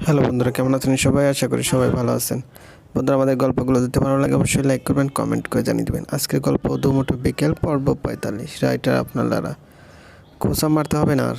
Hello বন্ধুরা, কেমন আছেন সবাই? আশা করি সবাই ভালো আছেন। বন্ধুরা, আমাদের গল্পগুলো যদি ভালো লাগে, অবশ্যই লাইক করবেন কমেন্ট করে জানিয়ে দেবেন। আজকের গল্প দুমুঠো বিকেল, পর্ব পঁয়তাল্লিশ। রাইটার আপনার দ্বারা খোসা মারতে হবে না আর।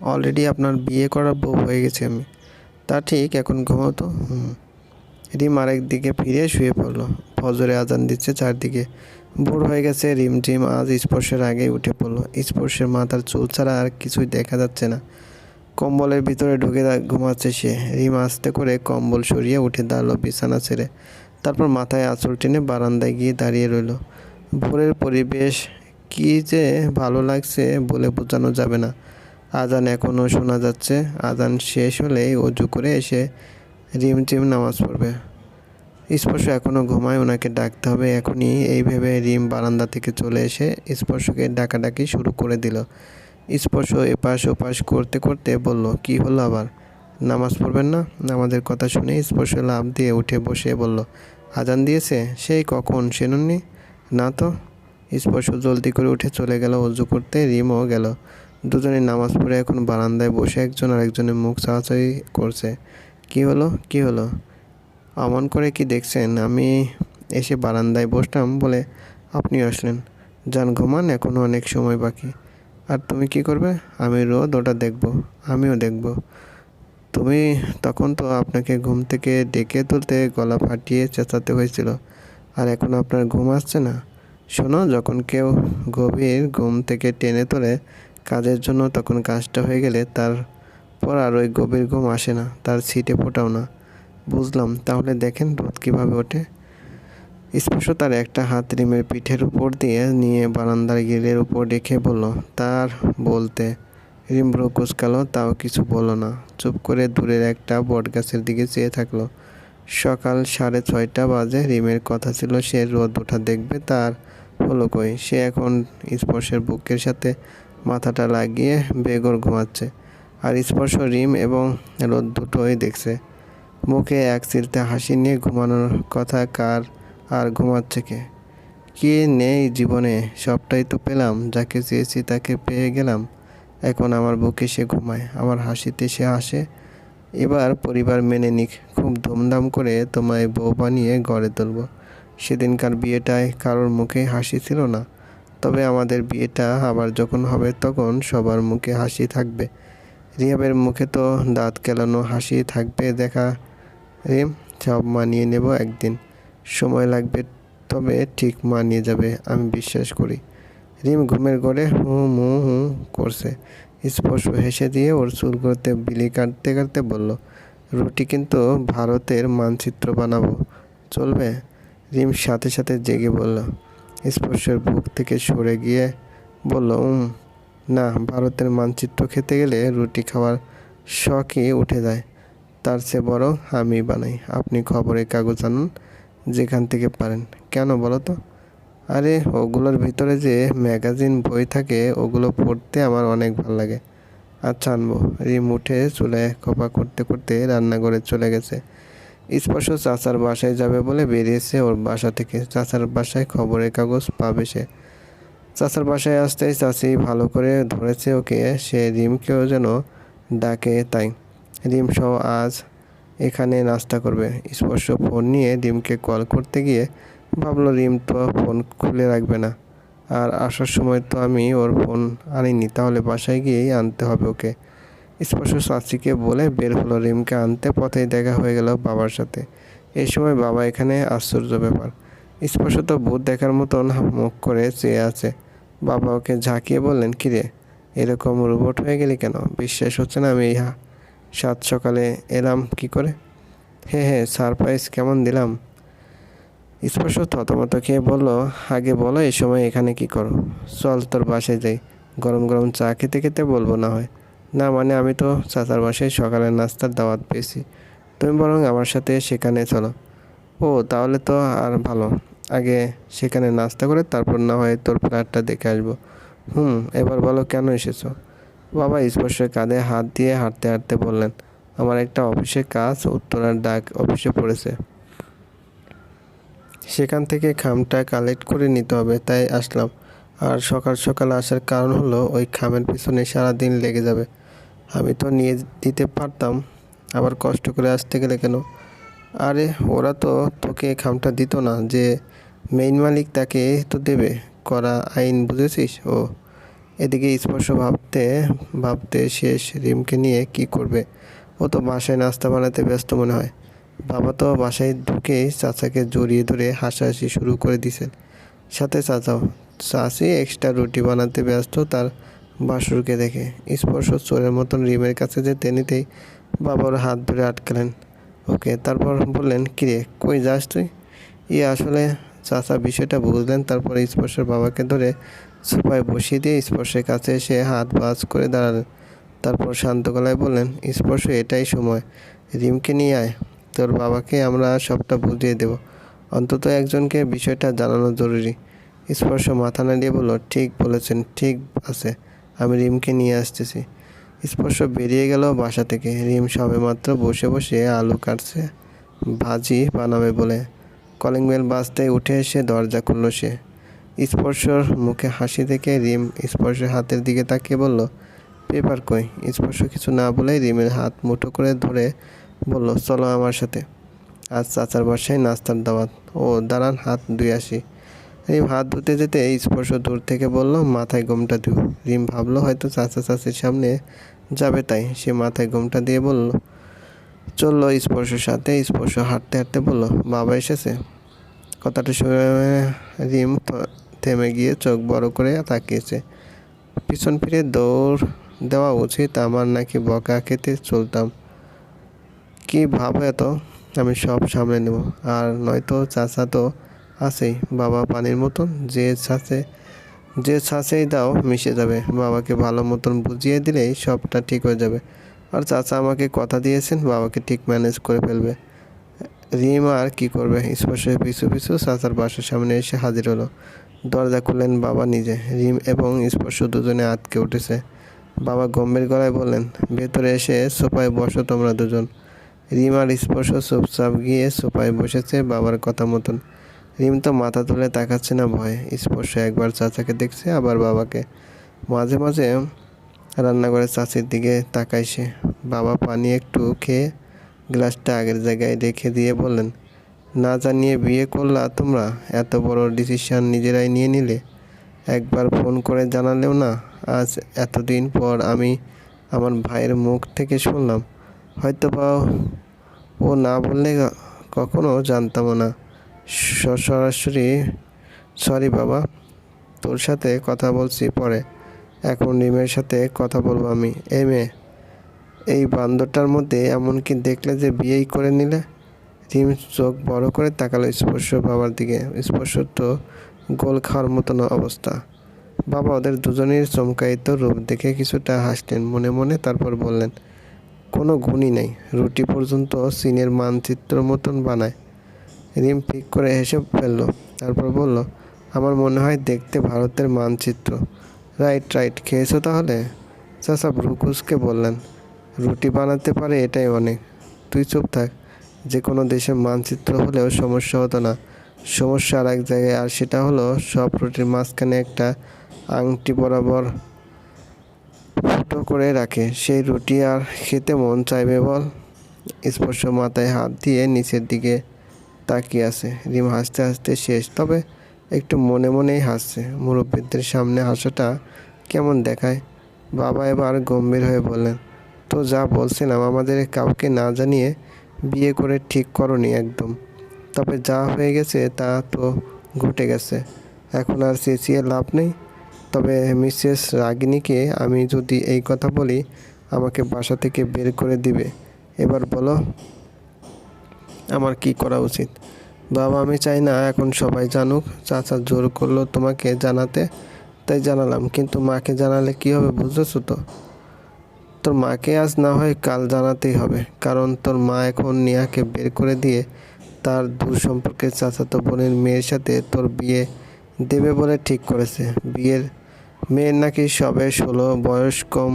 অলরেডি আপনার বিয়ে করার বউ হয়ে গেছে আমি। তা ঠিক, এখন ঘুমাতো হুম। রিম আরেক দিকে ফিরে শুয়ে পড়ল। ফজরে আজান দিচ্ছে চারদিকে। ভোর হয়ে গেছে রিম টিম আজ স্পর্শের আগেই উঠে পড়ল। স্পর্শের মাথার চুল ছাড়া আর কিছুই দেখা যাচ্ছে না। কম্বলের ভিতরে ঢুকে ঘুমাচ্ছে সে। রিম আস্তে করে কম্বল সরিয়ে উঠে দাঁড়াল বিছানা ছেড়ে। তারপর মাথায় আঁচল টেনে বারান্দায় গিয়ে দাঁড়িয়ে রইল। ভোরের পরিবেশ কি যে ভালো লাগছে বলে বোঝানো যাবে না। আজান এখনও শোনা যাচ্ছে। আজান শেষ হলেই অজু করে এসে রিম টিম নামাজ পড়বে। স্পর্শ এখনও ঘুমায়, ওনাকে ডাকতে হবে। এখনই এই ভেবে রিম বারান্দা থেকে চলে এসে স্পর্শকে ডাকাডাকি শুরু করে দিল। স্পর্শ এপাশ ওপাশ করতে করতে বলল, কি হলো আবার? নামাজ পড়বেন না? আমাদের কথা শুনে স্পর্শ লাভ দিয়ে উঠে বসে বলল, আজান দিয়েছে? সেই কখন শুনুননি না তো। স্পর্শ জলদি করে উঠে চলে গেল অজু করতে রিমও গেল। দুজনে নামাজ পড়ে এখন বারান্দায় বসে একজন আরেকজনের মুখ চাওয়াচাই করছে। কি হলো? কি হলো? অমন করে কি দেখছেন? আমি এসে বারান্দায় বসলাম বলে আপনি আসলেন। যান, ঘুমান এখনও অনেক সময় বাকি। আর তুমি কি করবে? আমি রোদ, ওটা দেখব, আমিও দেখব। তুমি তখন তো আপনাকে ঘুম থেকে ডেকে তুলতে গলা ফাটিয়ে চেঁচাতে হয়েছিল, আর এখন আপনার ঘুম আসছে না। শোনো, যখন কেউ গভীর ঘুম থেকে টেনে তোলে কাজের জন্য, তখন কাজটা হয়ে গেলে তারপর আর ওই গভীর ঘুম আসে না, তার সিটে ফোটাও না। বুঝলাম, তাহলে দেখেন রোদ কীভাবে ওঠে। স্পর্শ তার একটা হাত রিমের পিঠের উপর দিয়ে নিয়ে বারান্দার গিলের উপর রেখে বলল, তার বলতে। রিম ব্রো কুচকালো, তাও কিছু বলল না। চুপ করে দূরের একটা বটগাছের দিকে চেয়ে থাকল। সকাল সাড়ে ছয়টা বাজে, রিমের কথা ছিল, সে রোদ ওঠা দেখবে, তার হলো কই? সে এখন স্পর্শের বুকের সাথে মাথাটা লাগিয়ে বেগর ঘুমাচ্ছে আর স্পর্শ রিম এবং রোদ দুটোই দেখছে। মুখে এক চিলতে হাসি নিয়ে ঘুমানোর কথা কার আর ঘুমাচ্ছে কে? কি নেই জীবনে? সবটাই তো পেলাম, যাকে চেয়েছি তাকে পেয়ে গেলাম। এখন আমার বুকে সে ঘুমায়, আমার হাসিতে সে হাসে। এবার পরিবার মেনে নিক, খুব ধুমধাম করে তোমায় বউ বানিয়ে গড়ে তুলব। সেদিনকার বিয়েটায় কারোর মুখে হাসি ছিল না, তবে আমাদের বিয়েটা আবার যখন হবে তখন সবার মুখে হাসি থাকবে। রিয়াবের মুখে তো দাঁত কেলানো হাসি থাকবে দেখা, রিম, সব মানিয়ে নেব একদিন। সময় লাগবে, তবে ঠিক মানিয়ে যাবে, আমি বিশ্বাস করি। রিম ঘুমের ঘরে হু মু হু করছে। স্পর্শ হেসে দিয়ে ওর চুল করতে বিলি কাটতে কাটতে বলল, রুটি কিন্তু ভারতের মানচিত্র বানাবো। চলবে? রিম সাথে সাথে জেগে বলল, স্পর্শের বুক থেকে সরে গিয়ে বলল, উম, না, ভারতের মানচিত্র খেতে গেলে রুটি খাওয়ার শখই উঠে যায়। তার চেয়ে বরং আমি বানাই। আপনি খবরের কাগজ আনুন যেখান থেকে পারেন। কেন বলো তো? আরে, ওগুলোর ভিতরে যে ম্যাগাজিন বই থাকে, ওগুলো পড়তে আমার অনেক ভালো লাগে। আচ্ছা আনব। রিম উঠে চুলে খোপা করতে করতে রান্নাঘরে চলে গেছে। স্পর্শ চাচার বাসায় যাবে বলে বেরিয়েছে ওর বাসা থেকে। চাচার বাসায় খবরের কাগজ পাবে সে। চাচার বাসায় আসতেই চাচি ভালো করে ধরেছে ওকে। সে রিমকেও যেন ডাকে তাই। রিম সহ আজ এখানে নাস্তা করবে। স্পর্শ ফোন নিয়ে রিমকে কল করতে গিয়ে ভাবলো রিম তো ফোন খুলে রাখবে না। আর আসার সময় তো আমি ওর ফোন আনিনি, তাহলে বাসায় গিয়েই আনতে হবে ওকে। স্পর্শ চাচিকে বলে বের হলো রিমকে আনতে, পথেই দেখা হয়ে গেল বাবার সাথে। এই সময় বাবা এখানে আশ্চর্য ব্যাপার। স্পর্শ তো ভূত দেখার মতন মুখ করে চেয়ে আছে। বাবা ওকে ঝাঁকিয়ে বললেন, কিরে, এরকম রোবট হয়ে গেলি কেন? বিশ্বাস হচ্ছে না আমি এই সাত সকালে এলাম কি করে? হে হে, সারপ্রাইজ কেমন দিলাম? স্পর্শ থতমত খেয়ে বলল, আগে বলো এই সময় এখানে কি করো? চল তোর বাসায় যাই। গরম গরম চা খেতে খেতে বলব না হয়। না মানে আমি তো চাচার বাসায় সকালের নাস্তার দাওয়াত পেয়েছি। তুমি বরং আমার সাথে সেখানে চলো। ও, তাহলে তো আর ভালো। আগে সেখানে নাস্তা করে তারপর না হয় তোর ফ্ল্যাটটা দেখে আসব। হুম, এবার বলো কেন এসেছ? বাবা স্পর্শের কাঁধে হাত দিয়ে হাঁটতে হাঁটতে বললেন, আমার একটা অফিসের কাজ, উত্তরার ডাক অফিসে পড়েছে। সেখান থেকে খামটা কালেক্ট করে নিতে হবে, তাই আসলাম। আর সকাল সকাল আসার কারণ হলো, ওই খামের পিছনে সারা দিন লেগে যাবে। আমি তো নিয়ে দিতে পারতাম, আবার কষ্ট করে আসতে গেলে কেন? আরে, ওরা তো তোকে খামটা দিত না, যে মেইন মালিক তাকে তো দেবে, করা আইন, বুঝেছিস? ও এদিকে স্পর্শ ভাবতে ভাবতে শেষ রিমকে নিয়ে কি করবে? ও তো বাসায় নাস্তা বানাতে ব্যস্ত মনে হয়। বাবা তো বাসায় ঢুকেই চাচাকে জড়িয়ে ধরে হাসাহাসি শুরু করে দিছেন সাথে চাচাও চাচি এক্সট্রা রুটি বানাতে ব্যস্ত তার বাসুরকে দেখে। স্পর্শ চোরের মতন রিমের কাছে যেতে নিতেই বাবার হাত ধরে আটকালেন। ওকে তারপর বললেন, কিরে, কই যাস তুই? ই আসলে চাচা বিষয়টা বুঝলেন, তারপর স্পর্শের বাবাকে ধরে সোফায় বসিয়ে দিয়ে স্পর্শের কাছে এসে হাত বাজ করে দাঁড়ালেন। তারপর শান্ত গলায় বললেন, স্পর্শ, এটাই সময়। রিমকে নিয়ে আয়। তোর বাবাকে আমরা সবটা বুঝিয়ে দেব। অন্তত একজনকে বিষয়টা জানানো জরুরি। স্পর্শ মাথা নাড়িয়ে বলল, ঠিক বলেছেন, ঠিক আছে। আমি রিমকে নিয়ে আসতেছি। স্পর্শ বেরিয়ে গেল বাসা থেকে। রিম সবেমাত্র বসে বসে আলু কাটছে, ভাজি বানাবে বলে। কলিং বেল বাজতেই উঠে এসে দরজা খুলল সে। স্পর্শর মুখে হাসি দেখে রিম স্পর্শের হাতের দিকে তাকিয়ে বলল, পেপার কই? স্পর্শ কিছু না বলে রিমের হাত মুঠো করে ধরে বলল, চলো আমার সাথে। আজ চাচার বাসায় নাস্তার দাওয়াত। ও দাঁড়ান, হাত ধুয়ে আসি। রিম হাত ধুতে যেতে স্পর্শ দূর থেকে বলল, মাথায় গোমটা দিও। রিম ভাবলো, হয়তো চাচা চাচির সামনে যাবে তাই। সে মাথায় গোমটা দিয়ে বলল, চলল স্পর্শের সাথে। স্পর্শ হাঁটতে হাঁটতে বলল, বাবা এসেছে? কথাটা শুনে রিম থেমে গিয়ে চোখ বড় করে তাকিয়েছে। পিছন ফিরে দৌড় দেওয়া উচিত, আমার নাকি বকা খেতে চলতাম। কি ভাবো এত? আমি সব সামলে নেব। আর নয়তো চাচা তো আছেই, বাবা পানির মতন। যে ছাঁচে যে ছাঁচেই দাও, মিশে যাবে। বাবাকে ভালো মতন বুঝিয়ে দিলেই সবটা ঠিক হয়ে যাবে। আর চাচা আমাকে কথা দিয়েছেন, বাবাকে ঠিক ম্যানেজ করে ফেলবে। রিম আর কী করবে? স্পর্শে পিছু পিছু চাচার বাসার সামনে এসে হাজির হলো। দরজা খুললেন বাবা নিজে। রিম এবং স্পর্শ দুজনে আটকে উঠেছে। বাবা গম্ভীর গলায় বললেন, ভেতরে এসে সোফায় বসো তোমরা দুজন। রিম আর স্পর্শ চুপচাপ গিয়ে সোফায় বসেছে বাবার কথা মতন। রিম তো মাথা তুলে তাকাচ্ছে না ভয়ে। স্পর্শ একবার চাচাকে দেখছে, আবার বাবাকে। মাঝে মাঝে রান্নাঘরে চাচির দিকে তাকায় সে। বাবা পানি একটু খেয়ে গ্লাসটা আগের জায়গায় রেখে দিয়ে বললেন না জানিয়ে বিয়ে করলা তোমরা? এত বড় ডিসিশন নিজেরাই নিয়ে নিলে? একবার ফোন করে জানালেও না। আজ এতদিন পর আমি আমার ভাইয়ের মুখ থেকে শুনলাম। হয়তো বা ও না বললে কখনো জানতামও না। সরাসরি, সরি বাবা, তোর সাথে কথা বলছি পরে। এখন রিমের সাথে কথা বলব আমি। এই মেয়ে, এই বান্দরটার মধ্যে এমনকি দেখলে যে বিয়েই করে নিলে? রিম চোখ বড় করে তাকালো স্পর্শ বাবার দিকে। স্পর্শ তো গোল খাওয়ার মতন অবস্থা। বাবা ওদের দুজনের চমকায়িত রূপ দেখে কিছুটা হাসলেন, মনে মনে তারপর বললেন, কোনো গুণই নেই, রুটি পর্যন্ত চীনের মানচিত্র মতন বানায়। রিম পিক করে হেসে ফেলল, তারপর বলল, আমার মনে হয় দেখতে ভারতের মানচিত্র। রাইট রাইট, খেয়েছো তাহলে? চাচা ব্রুকুসকে বললেন, রুটি বানাতে পারে এটাই অনেক। তুই চুপ থাক। যে কোনো দেশের মানচিত্র হলেও সমস্যা হতো না। সমস্যা আর এক জায়গায়, আর সেটা হলো সব রুটির মাঝখানে একটা আংটি বরাবর ফুটো করে রাখে। সেই রুটি আর খেতে মন চাইবে বল? স্পর্শ মাথায় হাত দিয়ে নিচের দিকে তাকিয়ে আছে। রিম হাসতে হাসতে শেষ, তবে একটু মনে মনেই হাসছে। মুরব্বীদের সামনে হাসাটা কেমন দেখায়? বাবা এবার গম্ভীর হয়ে বললেন তো যা বলছিলাম, আমাদের কাউকে না জানিয়ে বিয়ে করে ঠিক করনি একদম। তবে যা হয়ে গেছে তা তো ঘটে গেছে। এখন আর চেঁচিয়ে লাভ নেই। তবে মিসেস রাগিনীকে আমি যদি এই কথা বলি, আমাকে বাসা থেকে বের করে দিবে। এবার বলো, আমার কি করা উচিত? বাবা, আমি চাই না এখন সবাই জানুক। চাচা জোর করল তোমাকে জানাতে, তাই জানালাম। কিন্তু মাকে জানালে কি হবে বুঝেছ তো? তোর মাকে আজ না হয় কাল জানাতেই হবে, কারণ তোর মা এখন নিয়াকে বের করে দিয়ে তার দূর সম্পর্কের চাচাতো বোনের মেয়ের সাথে তোর বিয়ে দেবে বলে ঠিক করেছে। বিয়ের মেয়ের নাকি সবে ষোলো, বয়স কম,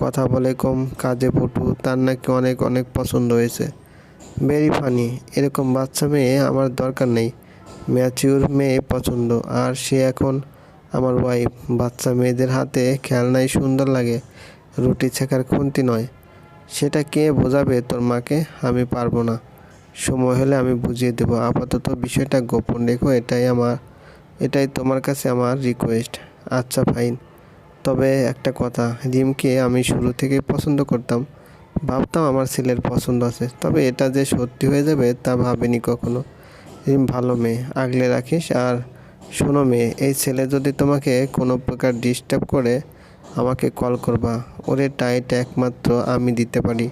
কথা বলে কম, কাজে পটু, তার নাকি অনেক অনেক পছন্দ হয়েছে। ভেরি ফানি, এরকম বাচ্চা মেয়ে আমার দরকার নেই। ম্যাচিউর মেয়ে পছন্দ, আর সে এখন আমার ওয়াইফ। বাচ্চা মেয়েদের হাতে খেলনাই সুন্দর লাগে। রুটি ছেঁকার খুন্তি নয়। সেটা কে বোঝাবে তোর মাকে, আমি পারব না। সময় হলে আমি বুঝিয়ে দেবো। আপাতত বিষয়টা গোপন রেখো, এটাই আমার, এটাই তোমার কাছে আমার রিকোয়েস্ট আচ্ছা ফাইন তবে একটা কথা, রিমকে আমি শুরু থেকেই পছন্দ করতাম। ভাবতাম আমার ছেলের পছন্দ আছে। তবে এটা যে সত্যি হয়ে যাবে তা ভাবিনি কখনো। রিম ভালো মেয়ে, আগলে রাখিস আর শোনো মেয়ে, এই ছেলে যদি তোমাকে কোনো প্রকার ডিস্টার্ব করে আমাকে কল করবা। ওরে টাইট একমাত্র আমি দিতে পারি।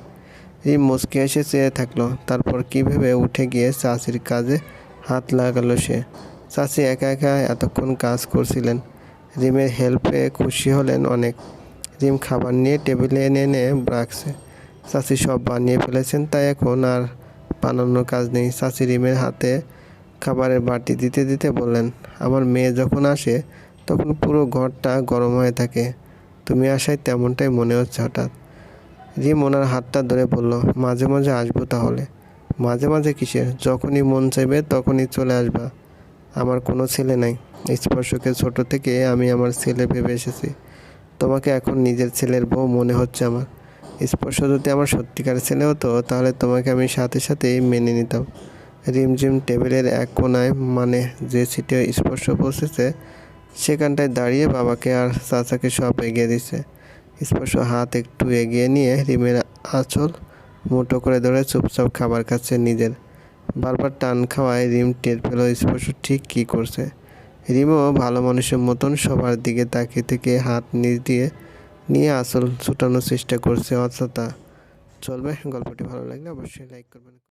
রিম মুচকে এসে চেয়ে থাকল। তারপর কীভাবে উঠে গিয়ে চাষির কাজে হাত লাগালো সে? চাষি একা একা এতক্ষণ কাজ করছিলেন। রিমের হেল্পে খুশি হলেন অনেক। রিম খাবার নিয়ে টেবিলে এনে এনে রাখছে। চাষি সব বানিয়ে ফেলেছেন, তাই এখন আর বানানোর কাজ নেই। চাষি রিমের হাতে খাবারের বাটি দিতে দিতে বললেন, আমার মেয়ে যখন আসে, তখন পুরো ঘরটা গরম হয়ে থাকে। তুমি আসায় তেমনটাই মনে হচ্ছে হঠাৎ। রিম ওনার হাতটা ধরে বলল, মাঝে মাঝে আসব তাহলে। মাঝে মাঝে কিসের? যখনই মন চাইবে তখনই চলে আসবা। আমার কোনো ছেলে নাই। স্পর্শকে ছোট থেকে আমি আমার ছেলে ভেবে এসেছি। তোমাকে এখন নিজের ছেলের বউ মনে হচ্ছে আমার। স্পর্শ যদি আমার সত্যিকার ছেলে হতো, তাহলে তোমাকে আমি সাথে সাথেই মেনে নিতাম। রিমঝিম টেবিলের এক কোনায় মানে যে সিটে স্পর্শ পৌঁছেছে সেখানটায় দাঁড়িয়ে বাবাকে আর চাচাকে সব এগিয়ে দিচ্ছে স্পর্শ হাত একটু এগিয়ে নিয়ে রিমের আঁচল মুঠো করে ধরে চুপচাপ খাবার খাচ্ছে নিজের। বারবার টান খাওয়ায় রিম টের পেল স্পর্শ ঠিক কী করছে। রিমও ভালো মানুষের মতন সবার দিকে তাকিয়ে থেকে হাত নিচ দিয়ে নিয়ে আসল ছুটানোর চেষ্টা করছে অযথা চলবে, গল্পটি ভালো লাগলে অবশ্যই লাইক করবেন।